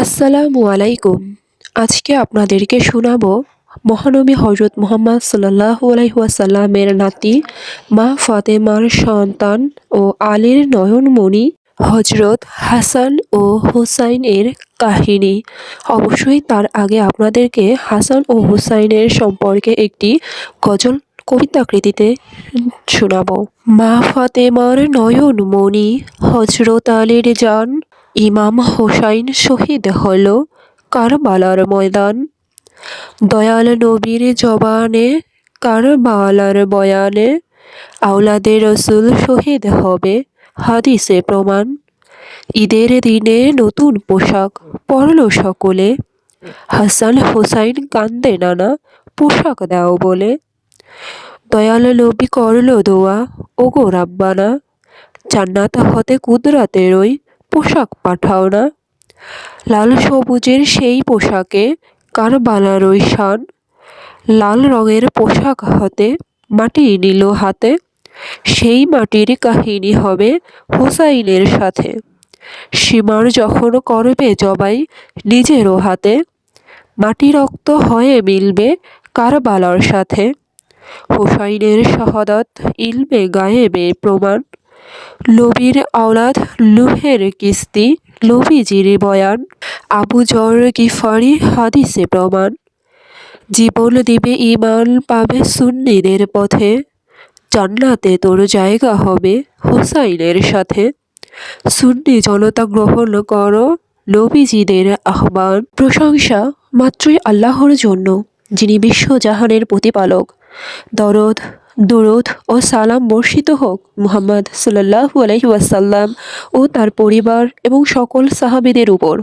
আসসালামু আলাইকুম। আজকে আপনাদেরকে শোনাব মহানবী হজরত মোহাম্মদ সাল্লাহ আলাইহাসাল্লামের নাতি মা ফাতেমার সন্তান ও আলীর নয়নমণি হজরত হাসান ও হুসাইনের কাহিনী। অবশ্যই তার আগে আপনাদেরকে হাসান ও হুসাইনের সম্পর্কে একটি গজল কবিতাকৃতিতে শোনাবো। মা ফাতেমার নয়নমণি হজরত আলীর যান ইমাম হোসাইন শহীদ হল কারবালার ময়দান। দয়াল নবীর জবানে কারবালার বয়ানে আওলাদে রসুল শহীদ হবে হাদিসে প্রমাণ। ঈদের দিনে নতুন পোশাক পরল সকলে। হাসান হোসাইন কান্দে নানা পোশাক দাও বলে। দয়াল নবী করল দোয়া, ওগো রাব্বানা, জান্নাত হতে কুদরাতেরই পোশাক পাঠাও না। লাল সবুজের সেই পোশাকে কারবালার ওই শান? লাল রঙের পোশাক হাতে মাটি নিল হাতে, সেই মাটির কাহিনী হবে হুসাইনের সাথে। সীমার যখন করবে জবাই নিজেরও হাতে, মাটি রক্ত হয়ে মিলবে কারবালার সাথে? হুসাইনের শাহাদাত ইলমে গায়েবে প্রমাণ লবির আওলাদ লুহের কিস্তি লবিজির বয়ান, আবু জর গিফারি হাদিসে প্রমাণ। জীবন দিবে ইমান পাবে সুন্নিদের পথে। জান্নাতে তোর জায়গা হবে হুসাইনের সাথে। সুন্নি জনতা গ্রহণ করো নবীজিদের আহ্বান। প্রশংসা মাত্রই আল্লাহর জন্য, যিনি বিশ্বজাহানের প্রতিপালক। দরদ দুরুদ ও সালাম বর্ষিত হোক মুহাম্মদ সাল্লাহু ওয়াসাল্লাম ও তার পরিবার এবং সকল সাহাবিদের উপর।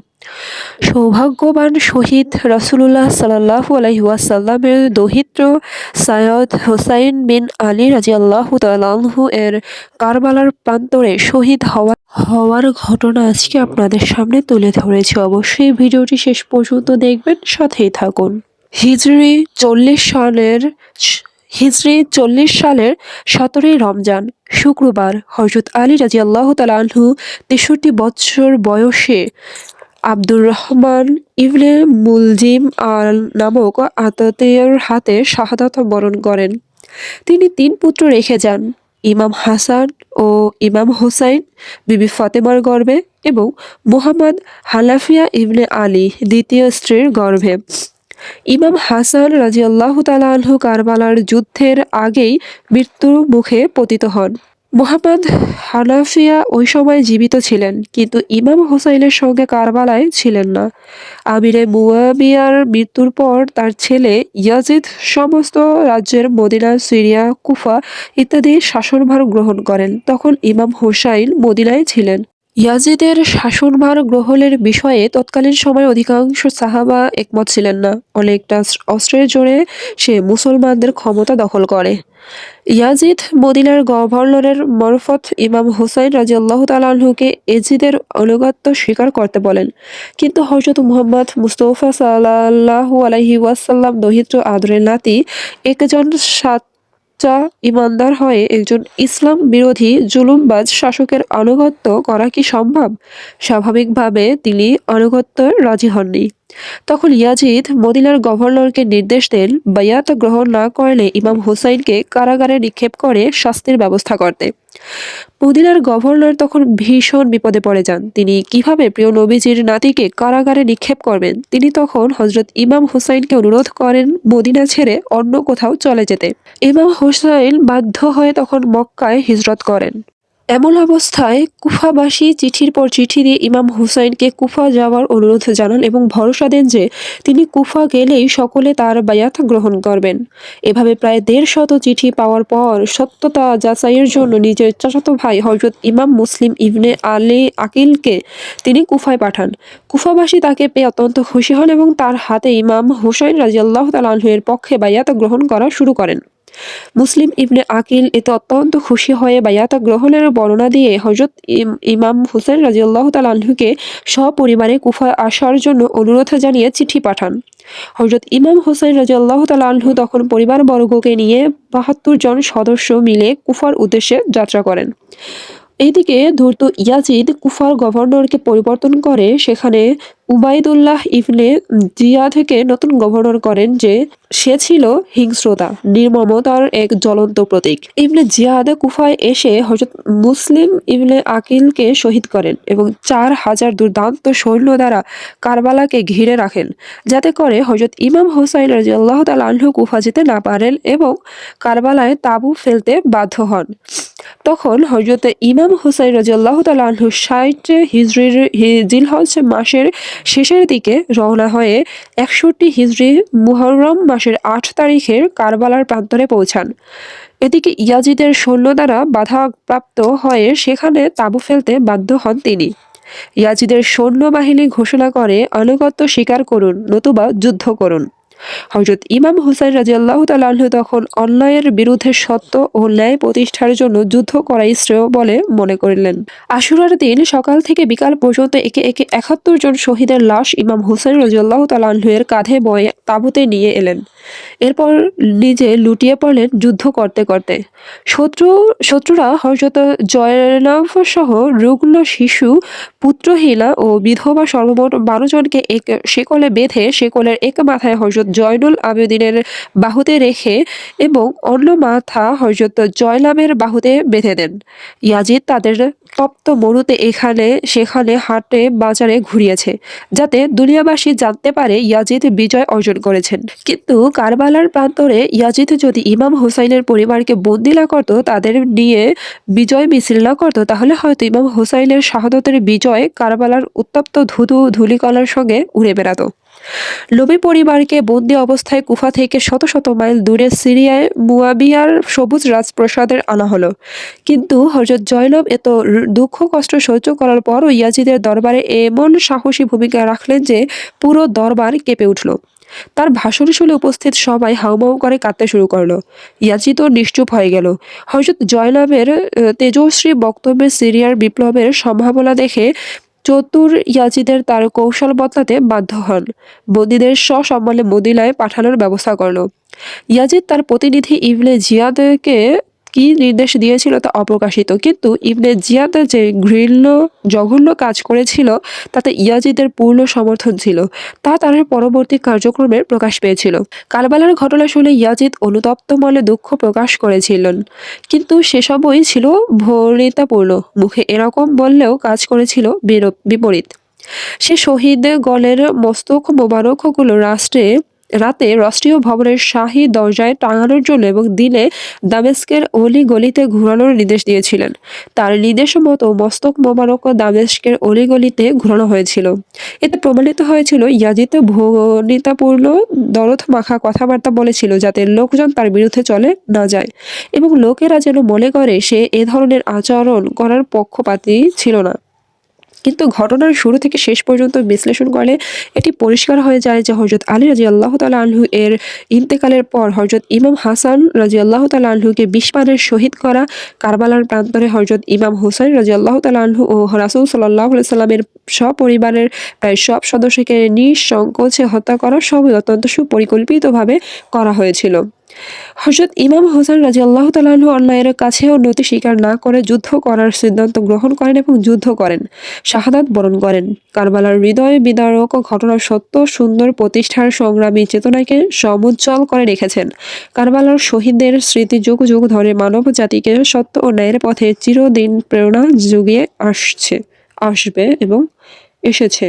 সৌভাগ্যবান শহীদ রসুল্লাহ সাল্লাহু ওয়াসাল্লামের দহিত্র সায়দ হোসাইন বিন আলী রাজি আল্লাহ এর কারবালার প্রান্তরে শহীদ হওয়া হওয়ার ঘটনা আজকে আপনাদের সামনে তুলে ধরেছি। অবশ্যই ভিডিওটি শেষ পর্যন্ত দেখবেন, সাথেই থাকুন। হিজরি চল্লিশ সালের হিজরি চল্লিশ সালের সতেরোই রমজান, শুক্রবার। হজরত আলী রাজি আল্লাহ তালাহু তেষট্টি বছর বয়সে আব্দুর রহমান ইবনে মুলজিম আল নামক আততের হাতে শাহাদাত বরণ করেন। তিনি তিন পুত্র রেখে যান, ইমাম হাসান ও ইমাম হোসাইন, বিবি ফাতেমার গর্ভে এবং মোহাম্মদ হালাফিয়া ইবনে আলী, দ্বিতীয় স্ত্রীর গর্ভে। ইমাম হাসান রাজিয়াল্লাহ তালাহু কারবালার যুদ্ধের আগেই মৃত্যুর মুখে পতিত হন। মোহাম্মদ হানাফিয়া ওই সময় জীবিত ছিলেন, কিন্তু ইমাম হোসাইনের সঙ্গে কারবালায় ছিলেন না। আমিরে মুয়াবিয়ার মৃত্যুর পর তার ছেলে ইয়াজিদ সমস্ত রাজ্যের মদিনা, সিরিয়া, কুফা ইত্যাদি শাসনভার গ্রহণ করেন। তখন ইমাম হোসাইন মদিনায় ছিলেন। ইয়াজিদের শাসনভার গ্রহণের বিষয়ে তৎকালীন সময়ে অধিকাংশ সাহাবা একমত ছিলেন না। অনেকটা অস্ত্রের জোরে সে মুসলমানদের ক্ষমতা দখল করে। ইয়াজিদ মদিনার গভর্নরের মরফত ইমাম হুসাইন রাজিয়াল্লাহ তালাহুকে এজিদের অনুগত্য স্বীকার করতে বলেন। কিন্তু হজরত মুহাম্মদ মুস্তফা সাল্লাহু আলহি ওয়াসাল্লাম দহিত্র আদরের নাতি, একজন সাত বাচ্চা ইমানদার হয়ে একজন ইসলাম বিরোধী জুলুমবাজ শাসকের আনুগত্য করা কি সম্ভব? স্বাভাবিকভাবে তিনি আনুগত্য রাজি হননি। তখন ইয়াজিদ মদিনার গভর্নরকে নির্দেশ দেন, বায়াত গ্রহণ না করলে ইমাম হুসাইনকে কারাগারে নিক্ষেপ করে শাস্তির ব্যবস্থা করতে। মদিনার গভর্নর তখন ভীষণ বিপদে পড়ে যান। তিনি কীভাবে প্রিয় নবীজির নাতিকে কারাগারে নিক্ষেপ করবেন? তিনি তখন হজরত ইমাম হুসাইনকে অনুরোধ করেন মদিনা ছেড়ে অন্য কোথাও চলে যেতে। ইমাম হুসাইন বাধ্য হয়ে তখন মক্কায় হিজরত করেন। এমন অবস্থায় কুফাবাসী চিঠির পর চিঠি দিয়ে ইমাম হুসাইনকে কুফা যাওয়ার অনুরোধ জানান এবং ভরসা দেন যে তিনি কুফা গেলেই সকলে তার বায়াত গ্রহণ করবেন। এভাবে প্রায় দেড় শত চিঠি পাওয়ার পর সত্যতা যাচাইয়ের জন্য নিজের চাচাতো ভাই হজরত ইমাম মুসলিম ইবনে আলী আকিলকে তিনি কুফায় পাঠান। কুফাবাসী তাকে পেয়ে অত্যন্ত খুশি হন এবং তার হাতে ইমাম হুসাইন রাজিয়াল্লাহ তালাহের পক্ষে বায়াত গ্রহণ করা শুরু করেন। মুসলিম ইবনে আকিল এতে অত্যন্ত খুশি হয়ে বায়াতা গ্রহণের বর্ণনা দিয়ে হজরত ইমাম হুসেন রাজিউল্লাহ তালাহুকে সপরিবারে কুফা আসার জন্য অনুরোধ জানিয়ে চিঠি পাঠান। হজরত ইমাম হোসেন রাজিউল্লাহ তালাহু তখন পরিবারবর্গকে নিয়ে বাহাত্তর জন সদস্য মিলে কুফার উদ্দেশ্যে যাত্রা করেন। এইদিকে ধূর্ত ইয়াজিদ কুফার গভর্নরকে পরিবর্তন করে, সেখানে উবাইদুল্লাহ ইবনে থেকে নতুন গভর্নর করেন যে সে ছিল হিংস্রতা, নির্মমতার এক জ্বলন্ত প্রতীক। ইবনে জিয়াদ কুফায় এসে হজরত মুসলিম ইবনে আকিলকে শহীদ করেন এবং চার হাজার দুর্দান্ত সৈন্য দ্বারা কারবালাকে ঘিরে রাখেন, যাতে করে হজরত ইমাম হোসাইন রাজিয়াল্লাহ তালাহু কুফা যেতে না পারেন এবং কারবালায় তাবু ফেলতে বাধ্য হন। তখন হজরত ইমাম হুসাইন রাজিয়াল্লাহ তালাহু ষাট হিজরির জিলহজ মাসের শেষের দিকে রওনা হয়ে একষট্টি হিজরি মুহরম মাসের আট তারিখের কারবালার প্রান্তরে পৌঁছান। এদিকে ইয়াজিদের সৈন্য দ্বারা বাধাপ্রাপ্ত হয়ে সেখানে তাঁবু ফেলতে বাধ্য হন তিনি। ইয়াজিদের সৈন্যবাহিনী ঘোষণা করে আনুগত্য স্বীকার করুন, নতুবা যুদ্ধ করুন। হজরত ইমাম হুসাইন রাজিয়াল্লাহ তাল্লাহ তখন অন্যায়ের বিরুদ্ধে সত্য ও ন্যায় প্রতিষ্ঠার জন্য যুদ্ধ করাই শ্রেয় বলে মনে করিলেন। আশুরার দিন সকাল থেকে বিকাল পর্যন্ত একে একে একাত্তর জন শহীদের লাশ ইমাম হুসাইন রাজিয়াল্লাহ তাল্লাহের কাঁধে বয়ে তাঁবুতে নিয়ে এলেন। এরপর নিজে লুটিয়ে পড়লেন যুদ্ধ করতে করতে। শত্রু, শত্রুরা হজরত জয়নাফ সহ রুগ্ন শিশু পুত্রহীনা ও বিধবা সর্বমোট বারো জনকে এক শেকলে বেঁধে শেকলের এক মাথায় হজরত জয়নুল আবেদিনের বাহুতে রেখে এবং অন্য মাথা হজরত জয়লামের বাহুতে বেঁধে দেন। ইয়াজিদ তাদের তপ্ত মরুতে এখানে, সেখানে হাটে, বাজারে ঘুরিয়েছে, যাতে দুনিয়াবাসী জানতে পারে ইয়াজিদ বিজয় অর্জন করেছেন। কিন্তু কারবালার প্রান্তরে ইয়াজিদ যদি ইমাম হুসাইনের পরিবারকে বন্দি না করত, তাদের নিয়ে বিজয় মিছিল না করত, তাহলে হয়তো ইমাম হুসাইনের শাহাদতের বিজয় কারবালার উত্তপ্ত ধুধু ধুলিকলার সঙ্গে উড়ে বেড়াতো। লোভী পরিবারকে বন্দি অবস্থায় কুফা থেকে শত শত মাইল দূরে সিরিয়ায় মুয়াবিয়ার সবুজ রাজপ্রসাদের আনা হলো। কিন্তু হজরত জয়নব এত দুঃখ, কষ্ট সহ্য করার পরও ইয়াজিদের দরবারে এমন সাহসী ভূমিকা রাখলেন যে পুরো দরবার কেঁপে উঠল। তার ভাষণ শুনে উপস্থিত সবাই হাউমাউ করে কাঁদতে শুরু করল। ইয়াজিদ নিশ্চুপ হয়ে গেল। হজরত জয়নাবের তেজশ্রী বক্তব্যে সিরিয়ার বিপ্লবের সম্ভাবনা দেখে চতুর ইয়াজিদের তার কৌশল বদলাতে বাধ্য হন। বন্দীদের সসম্মানে মদিনায় পাঠানোর ব্যবস্থা করল। ইয়াজিদ তার প্রতিনিধি ইবনে জিয়াদকে কি নির্দেশ দিয়েছিল তা অপ্রকাশিত। কিন্তু ইবনে জিয়াদ যে ঘৃণ্য, জঘন্য কাজ করেছিল, তাতে ইয়াজিদের পূর্ণ সমর্থন ছিল। তা তার পরবর্তী কার্যক্রমে প্রকাশ পেয়েছিল। কারবালার ঘটনা শুনে ইয়াজিদ অনুতপ্ত মনে দুঃখ প্রকাশ করেছিলেন। কিন্তু সেসবই ছিল ভরিতাপূর্ণ মুখে এরকম বললেও কাজ করেছিল বিপরীত। সে শহীদ গলের মস্তক মোবারকগুলো রাষ্ট্রে রাতে রাষ্ট্রীয় ভবনের শাহী দরজায় টাঙানোর জন্য এবং দিনে দামেস্কের অলি গলিতে ঘোরানোর নির্দেশ দিয়েছিলেন। তার নির্দেশ মতো মস্তক মোবারক দামেস্কের অলি গলিতে ঘোরানো হয়েছিল। এতে প্রমাণিত হয়েছিল ইয়াজিত ভনিতাপূর্ণ দরদ মাখা কথাবার্তা বলেছিল যাতে লোকজন তার বিরুদ্ধে চলে না যায় এবং লোকেরা যেন মনে করে সে এ ধরনের আচরণ করার পক্ষপাতী ছিল না। কিন্তু ঘটনার শুরু থেকে শেষ পর্যন্ত বিশ্লেষণ করলে এটি পরিষ্কার হয়ে যায় যে হজরত আলী রাজি আল্লাহ তালা আনহু এর ইন্তেকালের পর হজরত ইমাম হাসান রাজি আল্লাহ তালা আনহুকে বিষপানের শহীদ করা কারবালার প্রান্তরে হজরত ইমাম হুসাইন রাজি আল্লাহ তালা আনহু ও রাসুল সাল্লাহ সাল্লামের সপরিবারের প্রায় সব সদস্যকে নিঃসংকোচে হত্যা করা সবই অত্যন্ত সুপরিকল্পিতভাবে করা হয়েছিল। হজরত ইমাম হোসেন রাজি আল্লাহ তালাহু অন্যায়ের কাছেও নতি স্বীকার না করে যুদ্ধ করার সিদ্ধান্ত গ্রহণ করেন এবং যুদ্ধ করেন, শাহাদাত বরণ করেন। কারবালার হৃদয় বিদারক ঘটনার সত্য সুন্দর প্রতিষ্ঠার সংগ্রামী চেতনাকে সমুজ্জ্বল করে রেখেছেন। কারবালার শহীদদের স্মৃতি যুগ যুগ ধরে মানব জাতিকে সত্য ও ন্যায়ের পথে চিরদিন প্রেরণা জুগিয়ে আসছে, আসবে এবং এসেছে।